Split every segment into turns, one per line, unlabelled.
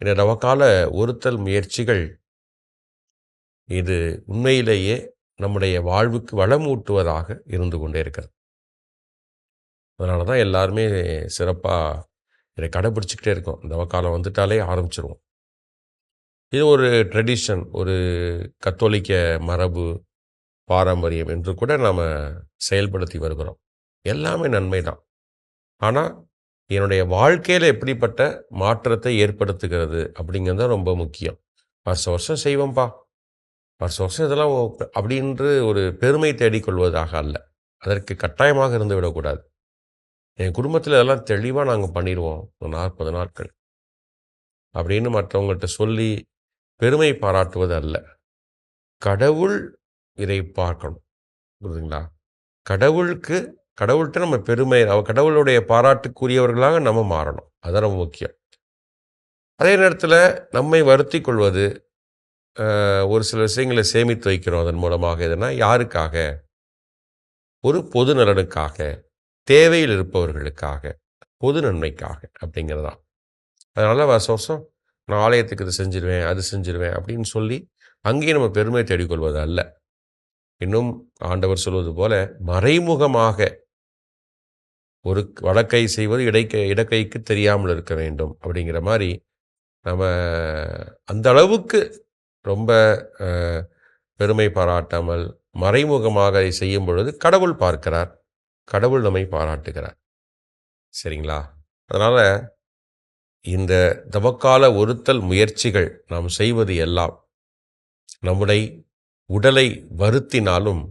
இந்த நவகால ஒருத்தல் முயற்சிகள் இது உண்மையிலேயே நம்முடைய வாழ்வுக்கு வளமூட்டுவதாக இருந்து கொண்டே இருக்கிறது. அதனால தான் எல்லாருமே சிறப்பாக இதை கடைப்பிடிச்சிக்கிட்டே இருக்கோம். நவகாலம் வந்துட்டாலே ஆரம்பிச்சிருவோம். இது ஒரு ட்ரெடிஷன் ஒரு கத்தோலிக்க மரபு பாரம்பரியம் என்று கூட நாம் செயல்படுத்தி வருகிறோம். எல்லாமே நன்மை தான் ஆனால் என்னுடைய வாழ்க்கையில் எப்படிப்பட்ட மாற்றத்தை ஏற்படுத்துகிறது அப்படிங்கிறது தான் ரொம்ப முக்கியம். வருஷம் வருஷம் செய்வோம்ப்பா வருஷம் வருஷம் இதெல்லாம் ஓ- அப்படின்று ஒரு பெருமை தேடிக்கொள்வதாக அல்ல. அதற்கு கட்டாயமாக இருந்து விடக்கூடாது. என் குடும்பத்தில் இதெல்லாம் தெளிவாக நாங்கள் பண்ணிடுவோம் ஒரு நாற்பது நாட்கள். அப்படின்னு மற்றவங்கள்ட்ட சொல்லி பெருமை பாராட்டுவது அல்ல. கடவுள் இதை பார்க்கணும். புரியுதுங்களா? கடவுளுக்கு கடவுள்கிட்ட நம்ம பெருமை அவ கடவுளுடைய பாராட்டுக்குரியவர்களாக நம்ம மாறணும். அதான் ரொம்ப முக்கியம். அதே நேரத்தில் நம்மை வருத்தி கொள்வது ஒரு சில விஷயங்களை சேமித்து வைக்கிறோம் அதன் மூலமாக. எதுனா யாருக்காக? ஒரு பொது நலனுக்காக தேவையில் இருப்பவர்களுக்காக பொது நன்மைக்காக அப்படிங்கிறதான் அதனால் வருஷம் வருஷம் நான் ஆலயத்துக்கு இது செஞ்சிருவேன் அது செஞ்சிருவேன் அப்படின்னு சொல்லி அங்கேயும் நம்ம பெருமை தேடிக்கொள்வது அல்ல. இன்னும் ஆண்டவர் சொல்வது போல மறைமுகமாக ஒரு வடக்கை செய்வது இடைக்கை இடக்கைக்கு தெரியாமல் இருக்க வேண்டும் அப்படிங்கிற மாதிரி நம்ம அந்த அளவுக்கு ரொம்ப பெருமை பாராட்டாமல் மறைமுகமாக அதை செய்யும் பொழுது கடவுள் பார்க்கிறார். கடவுள் நம்மை பாராட்டுகிறார். சரிங்களா? அதனால் இந்த தவக்கால ஒருத்தல் முயற்சிகள் நாம் செய்வது எல்லாம் நம்முடைய உடலை வருத்தினாலும்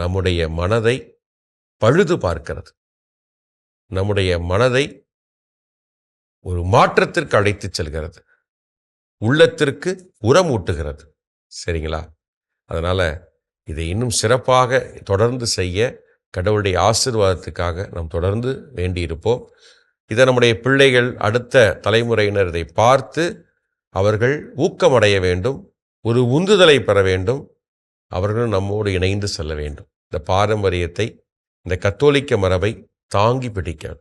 நம்முடைய மனதை பழுது பார்க்கிறது. நம்முடைய மனதை ஒரு மாற்றத்திற்கு அழைத்துச் செல்கிறது. உள்ளத்திற்கு உரம் ஊட்டுகிறது சரிங்களா? அதனால் இதை இன்னும் சிறப்பாக தொடர்ந்து செய்ய கடவுளுடைய ஆசீர்வாதத்துக்காக நாம் தொடர்ந்து வேண்டியிருப்போம். இதை நம்முடைய பிள்ளைகள் அடுத்த தலைமுறையினர் இதை பார்த்து அவர்கள் ஊக்கமடைய வேண்டும். ஒரு உந்துதலை பெற வேண்டும். அவர்களும் நம்மோடு இணைந்து செல்ல வேண்டும். இந்த பாரம்பரியத்தை இந்த கத்தோலிக்க மரபை தாங்கி பிடிக்க